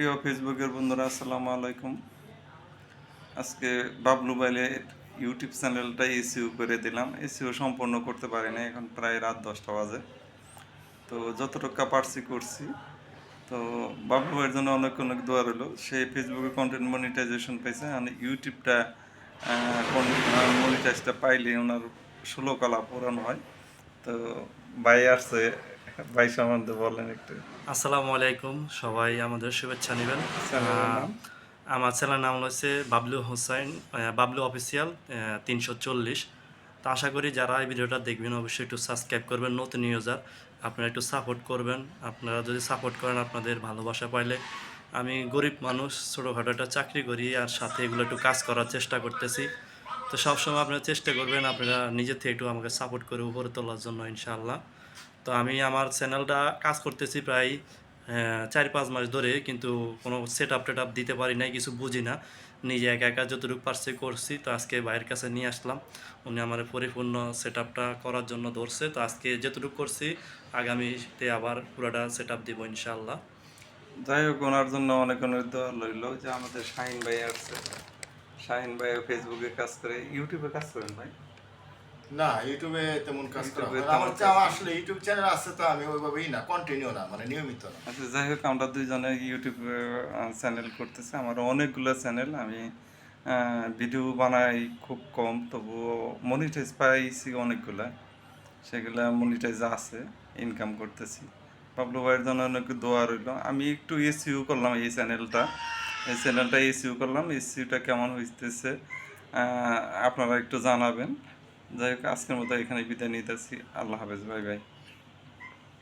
প্রিয় ফেসবুকের বন্ধুরা, আসসালামু আলাইকুম। আজকে বাবলু বাইলের ইউটিউব চ্যানেলটা এসিও করে দিলাম। এসিও সম্পূর্ণ করতে পারি না এখন প্রায় রাত দশটা বাজে। তো যতটুকু পারছি করছি। তো বাবলু ভাইয়ের জন্য অনেক অনেক দোয়া রইল। সে ফেসবুকে কন্টেন্ট মনিটাইজেশন পাইছে আর ইউটিউবটা মনিটাইজটা পাইলে ওনার ষোলো কলা পূরণ হয়। তো ভাই আসছে ভাই সম্বন্ধে বলেন একটু। আসসালামু আলাইকুম সবাই আমাদের শুভেচ্ছা নেবেন। আমার চ্যানেলের নাম হচ্ছে বাবলু হোসাইন বাবলু অফিসিয়াল তিনশো চল্লিশ। তো আশা করি যারা এই ভিডিওটা দেখবেন অবশ্যই একটু সাবস্ক্রাইব করবেন নতুন ইউজার আপনারা একটু সাপোর্ট করবেন। আপনারা যদি সাপোর্ট করেন আপনাদের ভালোবাসা পাইলে। আমি গরিব মানুষ ছোটোখাটো একটা চাকরি করি আর সাথে এগুলো একটু কাজ করার চেষ্টা করতেছি। তো সবসময় আপনারা চেষ্টা করবেন আপনারা নিজের থেকে একটু আমাকে সাপোর্ট করে উপরে তোলার জন্য ইনশাআল্লাহ। তো আমি আমার চ্যানেলটা কাজ করতেছি প্রায় চার পাঁচ মাস ধরে, কিন্তু কোনো সেট আপ টেট আপ দিতে পারি নাই, কিছু বুঝি না। নিজে একা একা যতটুকু পারছি করছি, তো আজকে ভাইয়ের কাছে নিয়ে আসলাম। উনি আমার পরিপূর্ণ সেট আপটা করার জন্য ধরছে, তো আজকে যতটুকু করছি, আগামীতে আবার পুরোটা সেট আপ দিব ইনশাআল্লাহ। যাই হোক, ওনার জন্য অনেক অনেক লইল যে আমাদের শাহিন ভাই আসছে শাহিন ভাই ফেসবুকে কাজ করে ইউটিউবে কাজ করেন ভাই? না ইউটিউবে তেমন কাজ করা হয় না। আমার আমার আসলে ইউটিউব চ্যানেল আছে তো আমি ওইভাবেই না কন্টিনিউ না মানে নিয়মিত না। আচ্ছা যাই হোক আমরা দুইজনে ইউটিউব চ্যানেল করতেছি। আমার অনেকগুলো চ্যানেল আমি ভিডিও বানাই খুব কম তবুও মনিটাইজ পাইছি অনেকগুলা। সেগুলা মনিটাইজ আছে ইনকাম করতেছি। বাবলু ভাইয়ের জন্য অনেক দোয়া রইল। আমি একটু এসিউ করলাম এই চ্যানেলটা এই চ্যানেলটা এসিউ করলাম। এসিউটা কেমন হইতেছে আহ, আপনারা একটু জানাবেন। যাই হোক আজকের মতো এখানে বিদায় নিতেছি। আল্লাহ হাফেজ বাই বাই।